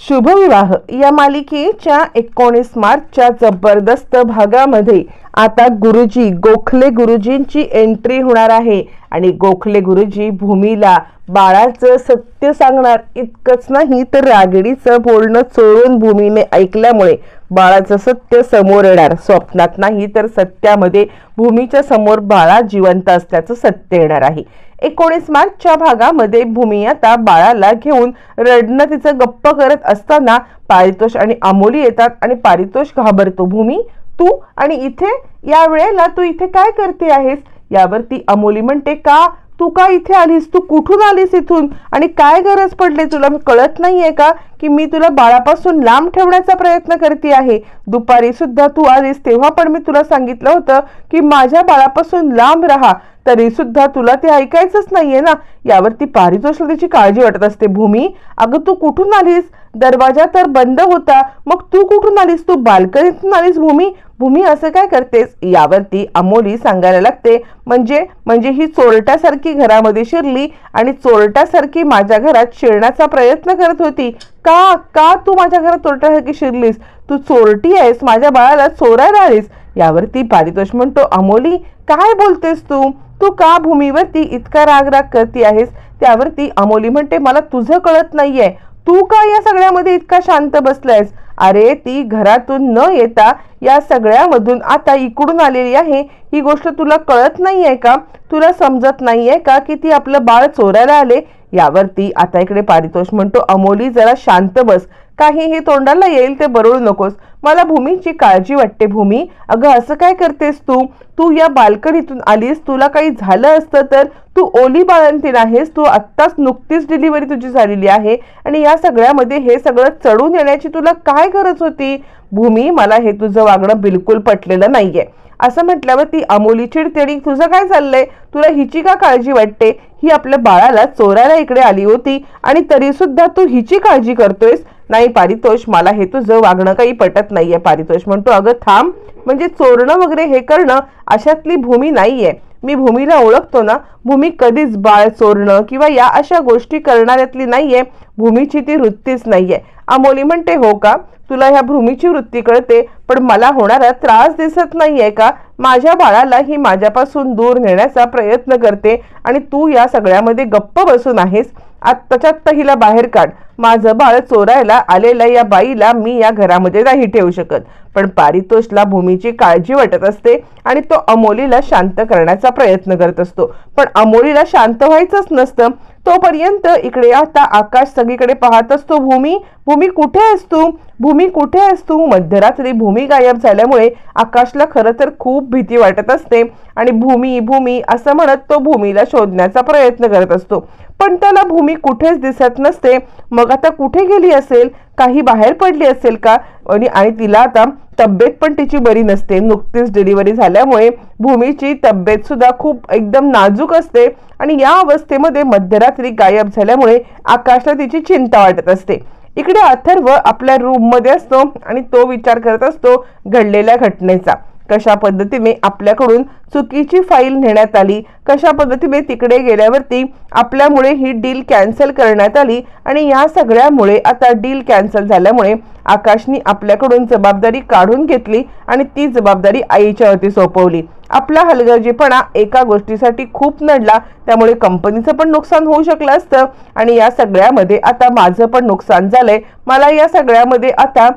शुभविवाह. या मालिकेच्या एकोणीस मार्चच्या जबरदस्त भागामध्ये आता गुरुजी गोखले गुरुजींची एंट्री होणार आहे. आणि गोखले गुरुजी भूमीला बाळाचं सत्य सांगणार. इतकंच नाही तर रागडीचं बोलणं चोळून भूमीने ऐकल्यामुळे बाळाचं सत्य समोर येणार. स्वप्नात नाही तर सत्यामध्ये भूमीच्या समोर बाळा जिवंत असल्याचं सत्य येणार आहे. एकोणीस मार्चच्या भागामध्ये भूमी आता बाळाला घेऊन रडणं तिचं गप्प करत असताना पारितोष आणि अमोली येतात आणि पारितोष घाबरतो भूमी तू आणि इथे? या वेळेला तू इथे काय करते आहेस? यावर ती अमोली म्हणते का? तू का इथे आलीस? तू कुठून आलीस इथून? आणि काय गरज पडली तुला? कळत नाहीये का? की मी तुला बाळापासून लांब ठेवण्याचा प्रयत्न करते आहे. दुपारी सुद्धा तू आलीस तेव्हा पण मी तुला सांगितलं होतं की माझ्या बाळापासून लांब राहा. तरी सुद्धा तुला ते ऐकायचंच नाहीये ना? यावरती पारितोषिकाची काळजी वाटत असते. भूमी अगं तू कुठून आलीस? दरवाजा तर बंद होता. मग तू कुठून आलीस? तू बाल्कनीतून आलीस भूमी? भूमी असं काय करतेस? यावरती अमोली सांगायला लागते म्हणजे म्हणजे ही चोरट्यासारखी घरामध्ये शिरली आणि चोरट्यासारखी माझ्या घरात शिरण्याचा प्रयत्न करत होती. का का तू माझ्या घरात चोरट्यासारखी शिरलीस? तू चोरटी आहेस माझ्या बाळाला चोरायला आलीस. यावरती पारितोष म्हणतो अमोली काय बोलतेस तू? तू का भूमीवरती इतका राग राग करती आहेस? त्यावरती अमोली म्हणते मला तुझं कळत नाहीये. तू का या सगळ्यामध्ये इतका शांत बसलायस? अरे ती घरातून न येता या सगळ्यामधून आता इकडून आलेली आहे. ही गोष्ट तुला कळत नाहीये का? तुला समजत नाहीये का की ती आपलं बाळ चोरायला आले? यावरती आता इकडे पारितोष म्हणतो अमोली जरा शांत बस. काही हे तोंडाला येईल ते बरोळ नकोस. मला भूमीची काळजी वाटते भूमी. अगं असं काय करतेस तू? तू या बाल्कनीतून आलीस तुला काही झालं असतं तर तू ओली बाळंती आहेस तू आत्ताच नुकतीच डिलिव्हरी तुझी झालेली आहे आणि या सगळ्यामध्ये हे सगळं चढून येण्याची तुला काय गरज होती? भूमी मला हे तुझं वागणं बिलकुल पटलेलं नाहीये. असं म्हटल्यावर ती अमोली चिडतेडी तुझं काय चाललंय? तुला हिची का काळजी वाटते? ही आपल्या बाळाला चोरायला इकडे आली होती आणि तरी सुद्धा तू हिची काळजी करतोयस? नाही पारितोष मला हे तुझं वागणं काही पटत नाहीये पारितोष म्हणतो अगं थांब म्हणजे चोरणं वगैरे हे करणं अशातली भूमी नाहीये. मी भूमीला ओळखतो ना भूमी कधीच बाळ चोरणं किंवा या अशा गोष्टी करणाऱ्यातली नाहीये. भूमीची ती वृत्तीच नाहीये. अमोली म्हणते हो का? तुला ह्या भूमीची वृत्ती कळते पण मला होणारा त्रास दिसत नाहीये का? माझ्या बाळाला ही माझ्यापासून दूर नेण्याचा प्रयत्न करते आणि तू या सगळ्यामध्ये गप्प बसून आहेस. आत्ताच्या हिला बाहेर काढ. माझं बाळ चोरायला आलेल्या या बाईला मी या घरामध्ये नाही ठेवू शकत. पण पारितोषला भूमीची काळजी वाटत असते आणि तो अमोलीला शांत करण्याचा प्रयत्न करत असतो. पण अमोलीला शांत व्हायचंच नसतं. तोपर्यंत इकडे आता आकाश सगळीकडे पाहत असतो. भूमी भूमी कुठे आहेस तू? भूमी कुठे आहेस तू? मध्यरात्री भूमी गायब झाल्यामुळे आकाशला खरं तर खूप भीती वाटत असते. आणि भूमी भूमी असं म्हणत तो भूमीला शोधण्याचा प्रयत्न करत असतो. पण त्याला भूमी कुठेच दिसत नसते. मग आता कुठे गेली असेल? काही बाहेर पडली असेल का? आणि आणि तिला आता तब्येत पण तिची बरी नसते. नुकतीच डिलिव्हरी झाल्यामुळे भूमीची तब्येत सुद्धा खूप एकदम नाजूक असते आणि या अवस्थेमध्ये मध्यरात्री गायब झाल्यामुळे आकाशला तिची चिंता वाटत असते. इकडे अथर्व आपल्या रूममध्ये असतो आणि तो विचार करत असतो घडलेल्या घटनेचा. कशा पद्धतीने आपल्याकडून चुकीची फाईल नेण्यात आली. कशा पद्धतीने तिकडे गेल्यावरती आपल्यामुळे ही डील कॅन्सल करण्यात आली आणि या सगळ्यामुळे आता डील कॅन्सल झाल्यामुळे आकाशनी आपल्याकडून जबाबदारी काढून घेतली आणि ती जबाबदारी आईच्यावरती सोपवली. आपला हलगर्जीपणा एका गोष्टीसाठी खूप नडला त्यामुळे कंपनीचं पण नुकसान होऊ शकलं असतं आणि या सगळ्यामध्ये आता माझं पण नुकसान झालंय. मला या सगळ्यामध्ये आता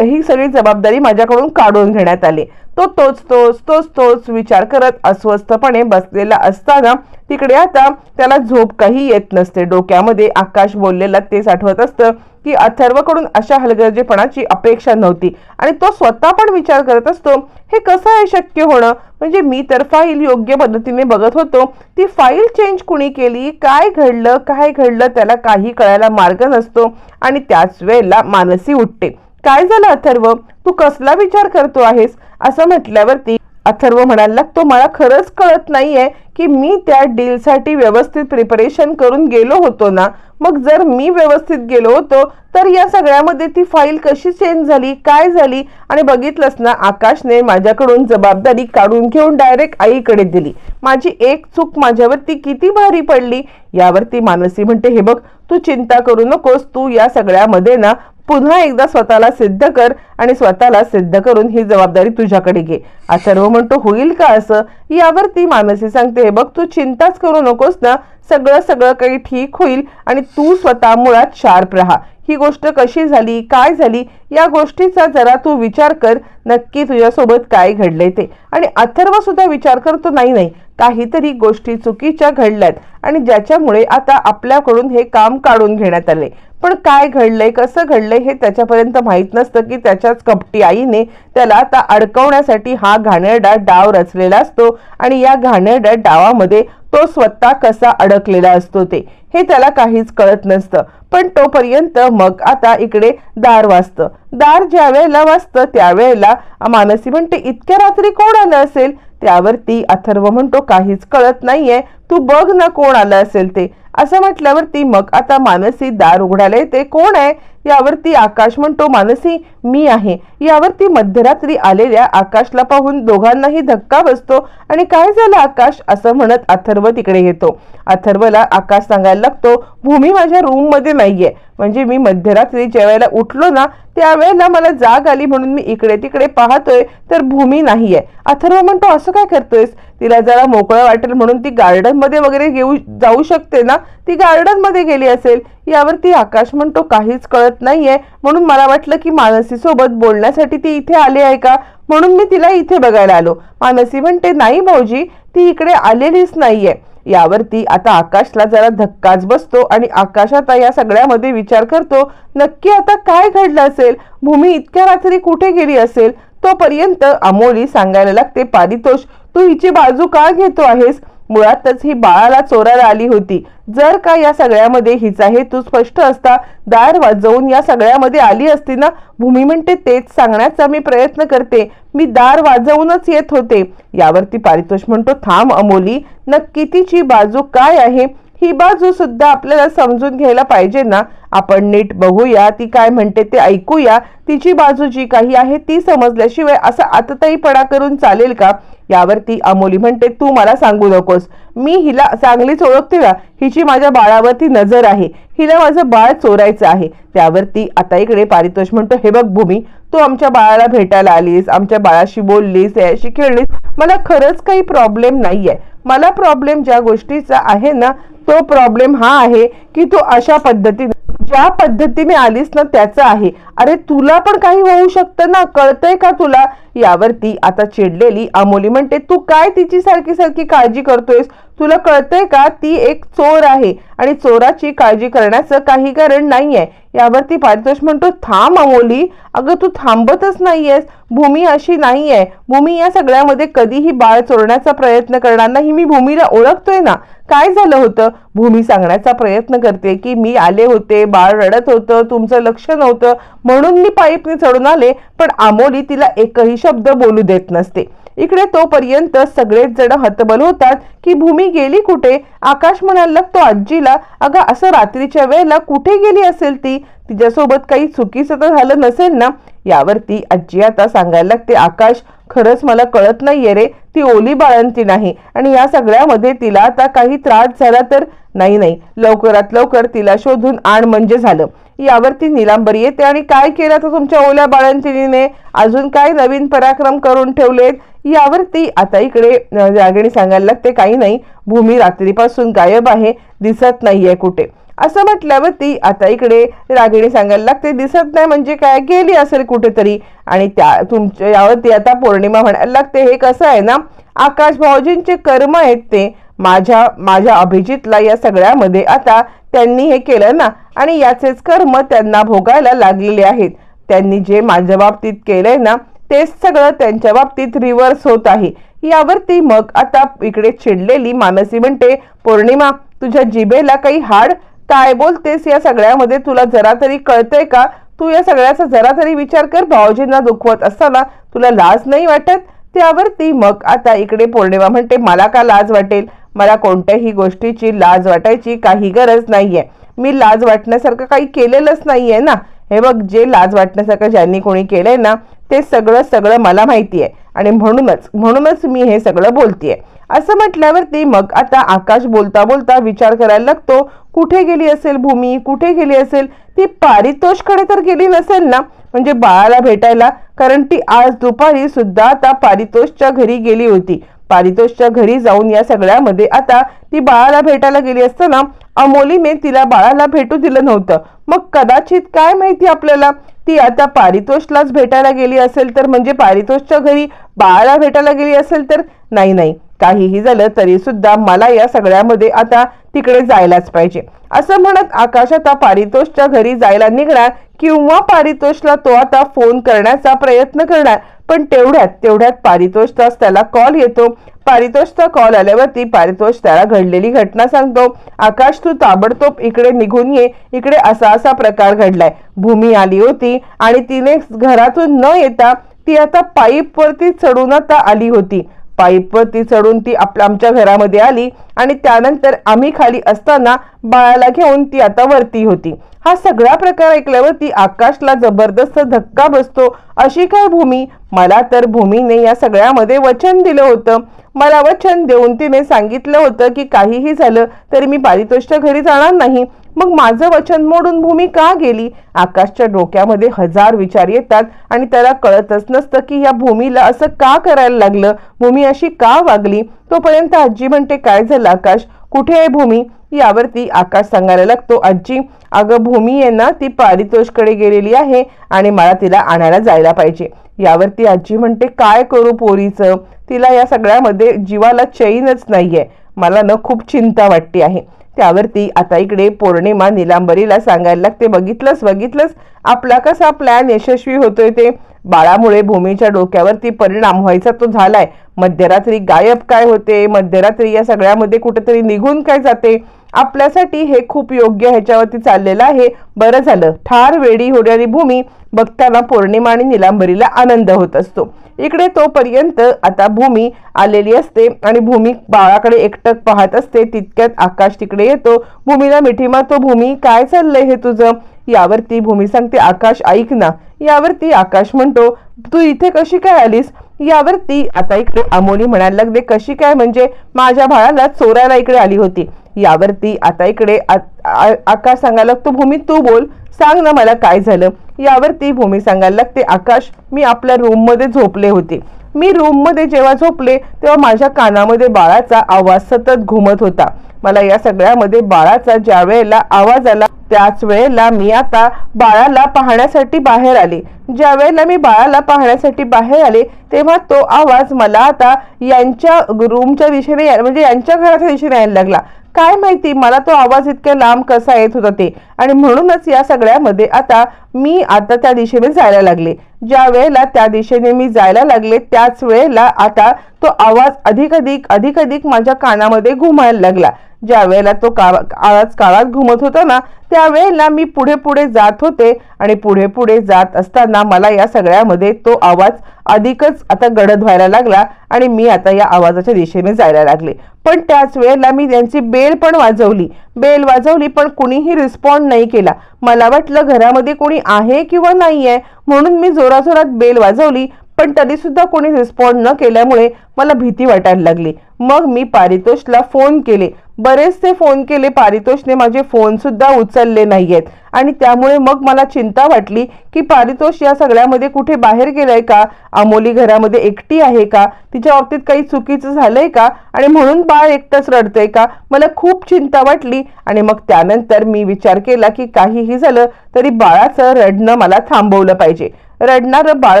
ही सगळी जबाबदारी माझ्याकडून काढून घेण्यात आली. तो तोच तोच तोच तोच विचार कर करत अस्वस्थपणे बसलेला असताना तिकडे आता त्याला झोप काही येत नसते. डोक्यामध्ये आकाश बोललेला तेच आठवत असतं की अथर्वकडून अशा हलगर्जेपणाची अपेक्षा नव्हती आणि तो स्वतः पण विचार करत असतो हे कसं आहे शक्य होणं? म्हणजे मी तर फाईल योग्य पद्धतीने बघत होतो. ती फाईल चेंज कुणी केली? काय घडलं? काय घडलं? त्याला काही कळायला मार्ग नसतो आणि त्याच वेळेला मानसी उठते. काय झालं अथर्व? तू कसला विचार करतो आहेस? असं म्हटल्यावरती अथर्व म्हणायला लागतो मला खरंच कळत नाहीये की मी त्या डीलसाठी व्यवस्थित प्रिपरेशन करून गेलो होतो ना? मग जर मी व्यवस्थित गेलो होतो तर या सगळ्यामध्ये ती फाईल कशी चेंज झाली काय झाली? आणि बघितलंस ना आकाशने माझ्याकडून जबाबदारी काढून घेऊन डायरेक्ट आईकडे दिली. माझी एक चूक माझ्यावरती किती भारी पडली? यावरती मानसी म्हणते हे बघ तू चिंता करू नकोस तू या सगळ्यामध्ये ना पुन्हा एकदा स्वतःला सिद्ध कर आणि स्वतःला सिद्ध करून ही जबाबदारी तुझ्याकडे घे. अथर्व म्हणतो होईल का असं? यावर ती मानसी सांगते "हे बघ तू चिंताच करू नकोस ना. सगळं सगळं काही ठीक होईल आणि तू स्वतः मुळात शार्प राहा. ही गोष्ट कशी झाली? काय झाली? या गोष्टीचा जरा तू विचार कर. नक्की तुझ्यासोबत काय घडले ते. आणि अथर्व सुद्धा विचार करतो नाही नाही. काहीतरी गोष्टी चुकीच्या घडल्यात आणि ज्याच्यामुळे आता आपल्याकडून हे काम काढून घेण्यात आले. पण काय घडलंय कसं घडलंय हे त्याच्यापर्यंत माहीत नसतं की त्याच्याच कपटी आईने त्याला आता अडकवण्यासाठी हा घाणेरडा डाव रचलेला असतो आणि या घाणेरड्या डावामध्ये तो स्वतः कसा अडकलेला असतो ते हे त्याला काहीच कळत नसतं. पण तोपर्यंत मग आता इकडे दार वाजतं. दार ज्या वेळेला वाजतं त्यावेळेला मानसी म्हणते इतक्या रात्री कोण आलं असेल? त्यावरती अथर्व म्हणतो काहीच कळत नाहीये. तू बघ ना कोण आलं असेल ते. असं म्हटल्यावरती मग आता मानसी दार उघडायला येते. कोण आहे? यावरती आकाश म्हणतो मानसी मी आहे. यावरती मध्यरात्री आलेल्या आकाशला पाहून दोघांनाही धक्का बसतो आणि काय झालं आकाश? असं म्हणत अथर्व तिकडे येतो. अथर्वला आकाश सांगायला लागतो भूमी माझ्या रूममध्ये नाहीये. म्हणजे मी मध्यरात्री ज्या वेळेला उठलो ना त्यावेळेला मला जाग आली म्हणून मी इकडे तिकडे पाहतोय तर भूमी नाहीये. अथर्व म्हणतो असं काय करतोयस? तिला जरा मोकळं वाटेल म्हणून ती गार्डनमध्ये वगैरे घेऊ जाऊ शकते ना? ती गार्डनमध्ये गेली असेल यावरती आकाश म्हणतो काहीच कळत नाहीये. म्हणून मला वाटलं की मानसीसोबत बोलण्यासाठी ती इथे आली आहे का? म्हणून मी तिला इथे बघायला आलो. मानसी म्हणते नाही भाऊजी ती इकडे आलेलीच नाहीये. यावरती आता आकाशला जरा धक्काच बसतो आणि आकाश आता या सगळ्यामध्ये विचार करतो नक्की आता काय घडलं असेल? भूमी इतक्या रात्री कुठे गेली असेल? तोपर्यंत अमोली सांगायला लागते पारितोष तू हिची बाजू का घेतो आहेस? मुळातच ही बाळाला चोराला आली होती. जर का या सगळ्यामध्ये हिचा हेतू स्पष्ट असता दार वाजवून या सगळ्यामध्ये आली असती ना? भूमी म्हणते तेच सांगण्याचा मी प्रयत्न करते. मी दार वाजवूनच येत होते. यावरती पारितोष म्हणतो थांब अमोली नक्की तिची बाजू काय आहे? ही बाजू सुद्धा आपल्याला समजून घ्यायला पाहिजे ना? आपण नीट बघूया ती काय म्हणते ते ऐकूया. तिची बाजू जी काही आहे ती समजल्याशिवाय असा आतताईपणा करून चालेल का? यावरती अमोली म्हणते तू मला सांगू नकोस. मी हिला चांगलीच ओळखते ना. हिची माझ्या बाळावरती नजर आहे. हिला माझं बाळ चोरायचं आहे. त्यावरती आता इकडे पारितोष म्हणतो हे बघ भूमी तू आमच्या बाळाला भेटायला आलीस आमच्या बाळाशी बोललीस याशी खेळलीस. मला खरंच काही प्रॉब्लेम नाहीये. मला प्रॉब्लेम ज्या गोष्टीचा आहे ना तो प्रॉब्लेम हा आहे की तू अशा पद्धतीने ज्या पद्धतीने आलीस ना त्याचं आहे. अरे तुला पण काही होऊ शकतं ना कळतंय का तुला? यावरती आता चिडलेली अमोली म्हणते तू काय तिची सारखी सारखी काळजी करतोयस? तुला कळतंय का? ती एक चोर आहे आणि चोराची काळजी करण्याचं काही कारण नाहीये. यावरती पारितोष म्हणतो थांब अमोली अगं तू थांबतच नाहीयेस. भूमी अशी नाहीये. भूमी या सगळ्यामध्ये कधीही बाळ चोरण्याचा प्रयत्न करणार नाही. मी भूमीला ओळखतोय ना. काय झालं होतं? भूमी सांगण्याचा प्रयत्न करते की मी आले होते बाळ रडत होतं तुमचं लक्ष नव्हतं म्हणून मी पाईपने चढून आले पण आमोली तिला एकही शब्द बोलू देत नसते. इकडे तोपर्यंत सगळेच जण हतबल होतात की भूमी गेली कुठे? आकाश म्हणायला लागतो आजीला. अगं असं रात्रीच्या वेळेला कुठे गेली असेल ती? तिच्यासोबत काही चुकीचं तर झालं नसेल ना? यावरती आजी आता सांगायला लागते आकाश खरंच मला कळत नाहीये रे ती ओली बाळंती नाही आणि या सगळ्यामध्ये तिला आता काही त्रास झाला तर? नाही नाही लवकरात लवकर तिला शोधून आण म्हणजे झालं. यावरती निलांबरी येते आणि काय केलं तर तुमच्या ओल्या बाळंतिनीने अजून काय नवीन पराक्रम करून ठेवलेत? यावरती आता इकडे रागिणी सांगायला लागते काही नाही भूमी रात्रीपासून गायब आहे दिसत नाहीये कुठे. असं म्हटल्यावरती आता इकडे रागिणी सांगायला लागते दिसत नाही म्हणजे काय? गेली असेल कुठेतरी. आणि त्या तुमच्या यावरती आता पौर्णिमा म्हणायला लागते हे कसं आहे ना आकाश भाऊजींचे कर्म आहेत ते माझ्या माझ्या अभिजितला या सगळ्यामध्ये आता त्यांनी हे केलं ना आणि याचेच कर्म त्यांना भोगायला लागलेले आहेत. त्यांनी जे माझ्या बाबतीत केलंय ना तेच सगळं त्यांच्या बाबतीत रिव्हर्स होत आहे. यावरती मग आता इकडे चिडलेली मानसी म्हणते पौर्णिमा तुझ्या जिभेला काही हाड? काय बोलतेस या सगळ्यामध्ये? तुला जरा तरी कळतंय का? तू या सगळ्याचा जरा तरी विचार कर भाऊजींना दुखवत असताना तुला लाज नाही वाटत? त्यावरती मग आता इकडे पौर्णिमा म्हणते मला का लाज वाटेल? मला कोणत्याही गोष्टीची लाज वाटायची काही गरज नाहीये. मी लाज वाटण्यासारखं काही केलेलंच नाहीये ना? हे बघ जे लाज वाटण्यासारखं ज्यांनी कोणी केलंय ना ते सगळं सगळं मला माहिती आहे आणि म्हणूनच म्हणूनच मी हे सगळं बोलतीये. असं म्हटल्यावरती मग आता आकाश बोलता बोलता विचार करायला लागतो कुठे गेली असेल भूमी? कुठे गेली असेल? ती पारितोषकडे तर गेली नसेल ना? म्हणजे बाळाला भेटायला कारण ती आज दुपारी सुद्धा आता पारितोषच्या घरी गेली होती. पारितोषच्या घरी जाऊन या सगळ्यामध्ये आता ती बाळाला भेटायला गेली असताना अमोलीने तिला बाळाला भेटू दिलं नव्हतं. मग कदाचित काय माहिती आपल्याला? ती आता पारितोषलाच भेटायला गेली असेल तर म्हणजे पारितोषच्या घरी बाळाला भेटायला गेली असेल तर नाही नाही. काहीही झालं तरी सुद्धा मला या सगळ्यामध्ये आता तिकडे जायलाच पाहिजे. असं म्हणत आकाश आता पारितोषच्या घरी जायला निघणार किंवा पारितोषला तो आता फोन करण्याचा प्रयत्न करणार. पण तेवढ्यात तेवढ्यात पारितोषचाच त्याला कॉल येतो. पारितोषचा कॉल आल्यावरती पारितोष त्याला घडलेली घटना सांगतो. आकाश तू ताबडतोब इकडे निघून ये. इकडे असा असा प्रकार घडलाय. भूमी आली होती आणि तिने घरातून न येता ती आता पाईपवरती चढून आता आली होती. पाईपवरती चढून ती आपल्या आमच्या घरामध्ये आली आणि त्यानंतर आम्ही खाली असताना बाळाला घेऊन ती आता वरती होती. हा सगळा प्रकार ऐकल्यावरती आकाशला जबरदस्त धक्का बसतो. अशी काय भूमी? मला तर भूमीने या सगळ्यामध्ये वचन दिलं होतं. मला वचन देऊन तिने सांगितलं होतं की काहीही झालं तरी मी पारितोषच्या घरी जाणार नाही. मग माझं वचन मोडून भूमी का गेली? आकाशच्या डोक्यामध्ये हजार विचार येतात आणि त्याला कळतच नसतं की या भूमीला असं का करायला लागलं? भूमी अशी का वागली? तोपर्यंत आजी म्हणते काय झालं आकाश? कुठे आहे भूमी? यावरती आकाश सांगायला लागतो आजी अगं भूमी आहे ना ती पारितोषकडे गेलेली आहे आणि मला तिला आणायला जायला पाहिजे. यावरती आजी म्हणते काय करू पोरीचं? तिला या सगळ्यामध्ये जीवाला चैनच नाहीये. मला न खूप चिंता वाटते आहे. त्यावरती आता इकडे पौर्णिमा निलांबरीला सांगायला लागते. बघितलंच बघितलंच आपला कसा प्लॅन यशस्वी होतोय ते? बाळामुळे भूमीच्या डोक्यावरती परिणाम व्हायचा तो झालाय. मध्यरात्री गायब काय होते? मध्यरात्री या सगळ्यामध्ये कुठेतरी निघून काय जाते? आपल्यासाठी हे खूप योग्य ह्याच्यावरती चाललेलं आहे. बरं झालं. ठार वेडी होणारी भूमी बघताना पौर्णिमा आणि निलांबरीला आनंद होत असतो. इकडे तोपर्यंत आता भूमी आलेली असते आणि भूमी बाळाकडे एकटक पाहत असते. तितक्यात आकाश तिकडे येतो. भूमीला मिठी मारतो. भूमी काय चाललंय हे तुझं? यावरती भूमी सांगते आकाश ऐक ना. यावरती आकाश म्हणतो तू इथे कशी काय आलीस? यावरती आता इकडे अमोली म्हणायला लागले कशी काय? म्हणजे माझ्या बाळाला चोरायला इकडे आली होती. यावरती आता इकडे आकाश सांगायला लागतो भूमी तू बोल. सांग ना मला काय झालं. यावरती भूमी सांगायला लागते आकाश मी आपल्या रूममध्ये झोपले होते. मी रूममध्ये जेव्हा झोपले तेव्हा माझ्या कानामध्ये बाळाचा आवाज सतत घुमत होता. मला या सगळ्यामध्ये बाळाचा ज्या वेळेला आवाज आला त्याच वेळेला मी आता बाळाला पाहण्यासाठी बाहेर आले. ज्या वेळेला मी बाळाला पाहण्यासाठी बाहेर आले तेव्हा तो आवाज मला आता यांच्या रूमच्या दिशेने म्हणजे यांच्या घराच्या दिशेने यायला लागला. काय माहिती मला तो आवाज इतक्या लांब कसा येत होता ते. आणि म्हणूनच या सगळ्यामध्ये आता मी आता त्या दिशेने जायला लागले. ज्या वेळेला त्या दिशेने मी जायला लागले त्याच वेळेला आता तो आवाज अधिक अधिक अधिक अधिक माझ्या कानामध्ये घुमायला लागला. ज्या वेळेला तो आवाज काळात घुमत होता ना त्यावेळेला मी पुढे पुढे जात होते आणि पुढे पुढे जात असताना मला या सगळ्यामध्ये तो आवाज अधिकच आता गडद व्हायला लागला आणि मी आता या आवाजाच्या दिशेने जायला लागले. पण त्याच वेळेला मी त्यांची बेल पण वाजवली. बेल वाजवली पण कुणीही रिस्पॉन्ड नाही केला. मला वाटलं घरामध्ये कोणी आहे किंवा नाही आहे म्हणून मी जोराजोरात बेल वाजवली पण तरी सुद्धा कोणी रिस्पॉन्ड न केल्यामुळे मला भीती वाटायला लागली. मग मी पारितोषला फोन केले. बरेचसे फोन केले पारितोषने माझे फोन सुद्धा उचलले नाहीयेत. आणि त्यामुळे मग मला चिंता वाटली की पारितोष या सगळ्यामध्ये कुठे बाहेर गेलाय का? अमोली घरामध्ये एकटी आहे का? तिच्या बाबतीत काही चुकीचं झालंय का? आणि म्हणून बाळ एकटंच रडतंय का? मला खूप चिंता वाटली. आणि मग त्यानंतर मी विचार केला की काहीही झालं तरी बाळाचं रडणं मला थांबवलं पाहिजे. रडणारं बाळ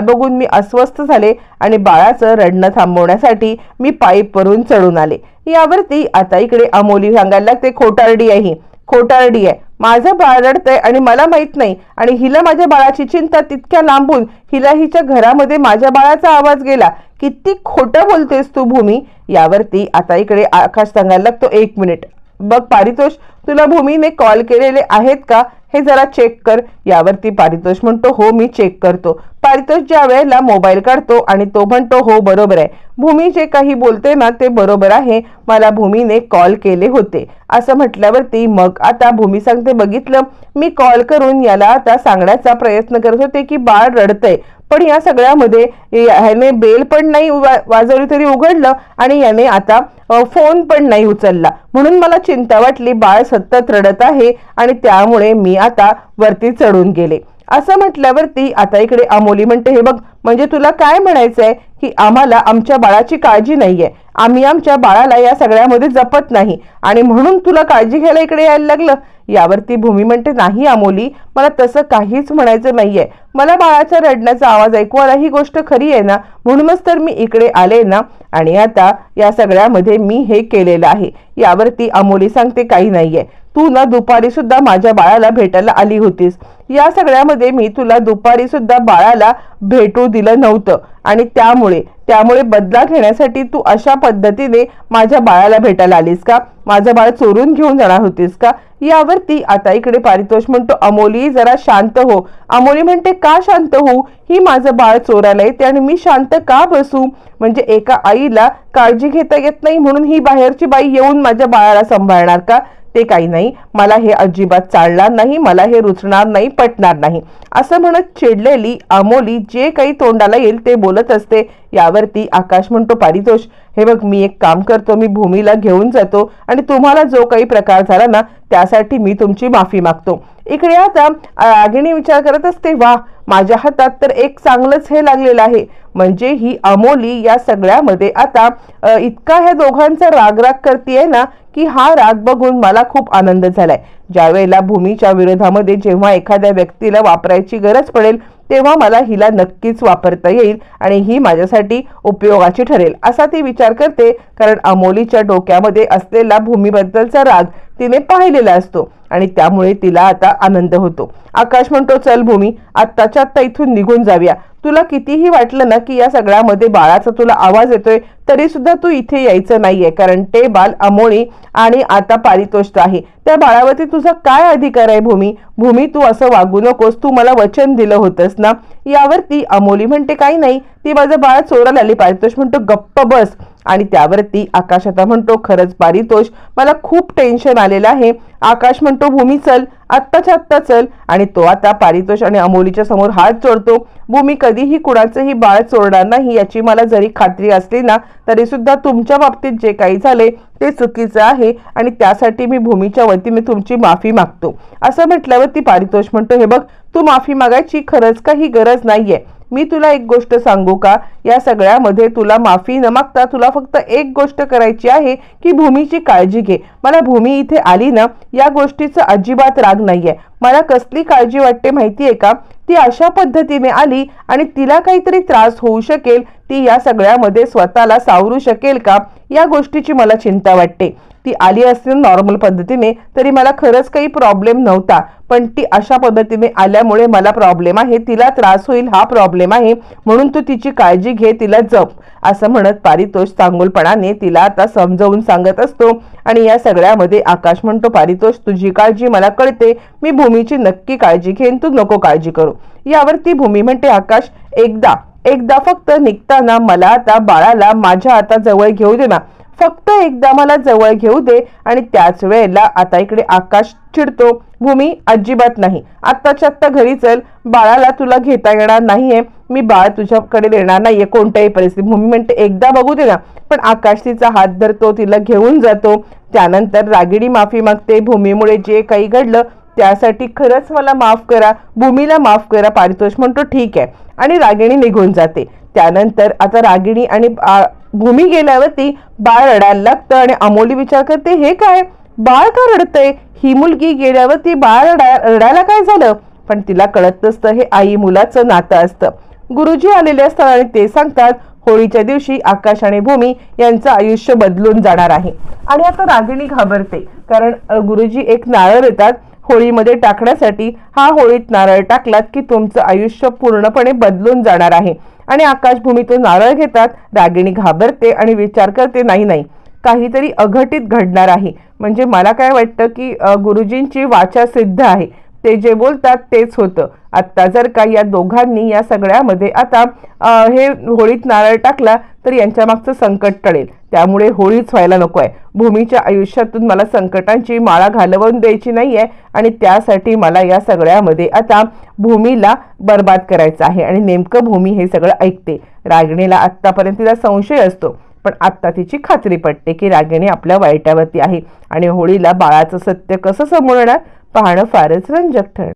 बघून मी अस्वस्थ झाले आणि बाळाचं रडणं थांबवण्यासाठी मी पाईपवरून चढून आले. यावरती आता इकडे अमोली सांगायला लागते खोटारडी आहे ही. खोटारडी आहे. माझं बाळ रडतंय आणि मला माहीत नाही आणि हिला माझ्या बाळाची चिंता तितक्या लांबून हिला हिच्या घरामध्ये माझ्या बाळाचा आवाज गेला. किती खोटं बोलतेस तू भूमी? यावरती आता इकडे आकाश सांगायला लागतो एक मिनिट. बघ पारितोष तुला भूमीने कॉल केलेले आहेत का? हे जरा चेक कर. यावरती पारितोष म्हणतो हो मी चेक करतो. पारितोष ज्या वेळेला मोबाईल काढतो आणि तो म्हणतो हो बरोबर आहे. भूमी जे काही बोलते ना ते बरोबर आहे. मला भूमीने कॉल केले होते. असं म्हटल्यावरती मग आता भूमी सांगते बघितलं. मी कॉल करून याला आता सांगण्याचा प्रयत्न करत होते की बाळ रडतंय. पण या सगळ्यामध्ये ह्याने बेल पण नाही वा- वाजवली तरी उघडलं आणि याने आता फोन पण नाही उचलला. म्हणून मला चिंता वाटली बाळ सतत रडत आहे आणि त्यामुळे मी आता वरती चढून गेले. असं म्हटल्यावरती आता इकडे अमोली म्हणते हे बघ म्हणजे तुला काय म्हणायचंय? की आम्हाला आमच्या बाळाची काळजी नाहीये. आम्ही आमच्या बाळाला या सगळ्यामध्ये जपत नाही. आणि म्हणून तुला काळजी घ्यायला इकडे यायला लागलं? यावरती भूमी म्हणते नाही अमोली मला तसं काहीच म्हणायचं नाहीये. मला बाळाच्या रडण्याचा आवाज ऐकू आला ही गोष्ट खरी आहे ना? म्हणूनच तर मी इकडे आले ना? आणि आता या सगळ्यामध्ये मी हे केलेलं आहे. यावरती अमोली सांगते काही नाहीये. तू ना दुपारी सुद्धा माझ्या बाळाला भेटायला आली होतीस. या सगळ्यामध्ये मी तुला दुपारी सुद्धा बाळाला भेटू दिलं नव्हतं. आणि त्यामुळे त्यामुळे बदला घेण्यासाठी तू अशा पद्धतीने माझ्या बाळाला भेटायला आलीस का? माझं बाळ चोरून घेऊन जाणार होतीस का? यावरती आता इकडे पारितोष म्हणतो अमोली जरा शांत हो. अमोली म्हणते का शांत होऊ ही माझं बाळ चोरायला येते आणि मी शांत का बसू? म्हणजे एका आईला काळजी घेता येत नाही म्हणून ही बाहेरची बाई येऊन माझ्या बाळाला सांभाळणार का? ते काही नाही. मला हे अजिबात चालणार नाही. मला हे रुचणार नाही पटणार नाही. असं म्हणत चिडलेली अमोली जे काही तोंडाला येईल ते बोलत असते. यावरती आकाश म्हणतो पारितोष हे बघ मी एक काम करतो मी भूमीला घेऊन जातो आणि तुम्हाला जो काही प्रकार झाला ना त्यासाठी मी तुमची माफी मागतो. इकडे आता रागिणी विचार करत असते वा माझ्या हातात तर एक चांगलंच हे लागलेलं आहे. म्हणजे ही अमोली या सगळ्यामध्ये आता इतका ह्या दोघांचा रागराग करते ना की हा राग बघून मला खूप आनंद झालाय. ज्यावेळेला भूमीच्या विरोधामध्ये जेव्हा एखाद्या व्यक्तीला वापरायची गरज पडेल तेव्हा मला हिला नक्कीच वापरता येईल आणि ही माझ्यासाठी उपयोगाची ठरेल असा ती विचार करते. कारण अमोलीच्या डोक्यामध्ये असलेला भूमीबद्दलचा राग तिने पाहिलेला असतो आणि त्यामुळे तिला आता आनंद होतो. आकाश म्हणतो चल भूमी आत्ताच्या आत्ता इथून निघून जाऊया. तुला कितीही वाटलं ना की या सगळ्यामध्ये बाळाचा तुला आवाज येतोय तरी सुद्धा तू इथे यायचं नाहीये. कारण ते बाल अमोळी आणि आता पारितोष आहे. त्या बाळावरती तुझा काय अधिकार आहे भूमी? भूमी तू असं वागू नकोस. तू मला वचन दिलं होतंस ना? यावर ती अमोली म्हणते काही नाही. ती माझं बाळ चोराला आली. पारितोष म्हणतो गप्प बस. आणि त्यावरती आकाश आता म्हणतो खरंच पारितोष मला खूप टेन्शन आलेलं आहे. आकाश म्हणतो भूमी चल आत्ताच्या आत्ता चल. आणि तो आता पारितोष आणि अमोलीच्या समोर हात चोरतो भूमी कधीही कुणाचंही बाळ चोरणार नाही याची मला जरी खात्री असली ना तरी सुद्धा तुमच्या बाबतीत जे काही झाले ते चुकीचं आहे आणि त्यासाठी मी भूमीच्या वतीने तुमची माफी मागतो. असं म्हटल्यावर ती पारितोष म्हणतो हे बघ तू माफी मागायची खरंच काही गरज नाहीये. मी तुला एक गोष्ट सांगू का? या सगळ्यामध्ये तुला माफी न मागता तुला फक्त एक गोष्ट करायची आहे की भूमीची काळजी घे. मला भूमी इथे आली ना या गोष्टीचा अजिबात राग नाहीये. मला कसली काळजी वाटते माहितीये का? ती अशा पद्धतीने आली आणि तिला काहीतरी त्रास होऊ शकेल ती या सगळ्यामध्ये स्वतःला सावरू शकेल का? या गोष्टीची मला चिंता वाटते. ती आली असती नॉर्मल पद्धतीने तरी मला खरंच काही प्रॉब्लेम नव्हता. पण ती अशा पद्धतीने आल्यामुळे मला प्रॉब्लेम आहे तिला त्रास होईल हा प्रॉब्लेम आहे म्हणून तू तिची काळजी घे तिला जप. असं म्हणत पारितोष चांगुलपणाने तिला आता समजावून सांगत असतो. आणि या सगळ्यामध्ये आकाश म्हणतो पारितोष तुझी काळजी मला कळते. मी भूमीची नक्की काळजी घेईन तू नको काळजी करू. यावरती भूमी म्हणते आकाश एकदा एकदा फक्त निघताना मला आता बाळाला माझ्या आता जवळ घेऊ दे ना. फक्त एकदा मला जवळ घेऊ दे आणि त्याच वेळेला आता इकडे आकाश चिडतो. भूमी अजिबात नाही. आत्ताच्या आत्ता घरी चल. बाळाला तुला घेता येणार नाहीये. मी बाळ तुझ्याकडे देणार नाहीये कोणत्याही परिस्थितीत. भूमी म्हणते एकदा बघू दे ना. पण आकाश तिचा हात धरतो तिला घेऊन जातो. त्यानंतर रागिणी माफी मागते. भूमीमुळे जे काही घडलं त्यासाठी खरंच मला माफ करा भूमीला माफ करा पारितोष म्हणतो ठीक आहे. आणि रागिणी निघून जाते. त्यानंतर आता रागिणी आणि भूमी गेल्यावरती बाळ रडायला लागतं आणि अमोली विचार करते हे काय? बाळ का रडतंय? ही मुलगी गेल्यावरती बाळ रडा रडायला काय झालं? पण तिला कळत नसतं हे आई मुलाचं नातं असतं. गुरुजी आलेले असतात आणि ते सांगतात होळीच्या दिवशी आकाश आणि भूमी यांचं आयुष्य बदलून जाणार आहे. आणि आता रागिणी घाबरते कारण गुरुजी एक नारळ देतात होळीमध्ये टाकण्यासाठी हा होळीत नारळ टाकलात की तुमचं आयुष्य पूर्णपणे बदलून जाणार आहे. आणि आकाशभूमीतून नारळ घेतात रागिणी घाबरते आणि विचार करते नाही नाही काहीतरी अघटित घडणार आहे. म्हणजे मला काय वाटतं की गुरुजींची वाचा सिद्ध आहे. ते जे बोलतात तेच होतं. आत्ता जर का या दोघांनी या सगळ्यामध्ये आता हे होळीत नारळ टाकला तर यांच्या मागचं संकट टळेल. त्यामुळे होळीच व्हायला नको आहे भूमीच्या आयुष्यातून मला संकटांची माळा घालवून द्यायची नाही आहे आणि त्यासाठी मला या सगळ्यामध्ये आता भूमीला बर्बाद करायचं आहे. आणि नेमकं भूमी हे सगळं ऐकते. रागिणीला आत्तापर्यंत तिला संशय असतो. पण आत्ता तिची खात्री पटते की रागिणी आपल्या वाईटावरती आहे. आणि होळीला बाळाचं सत्य कसं समोरणार पाहणं फारच रंजक ठरणार.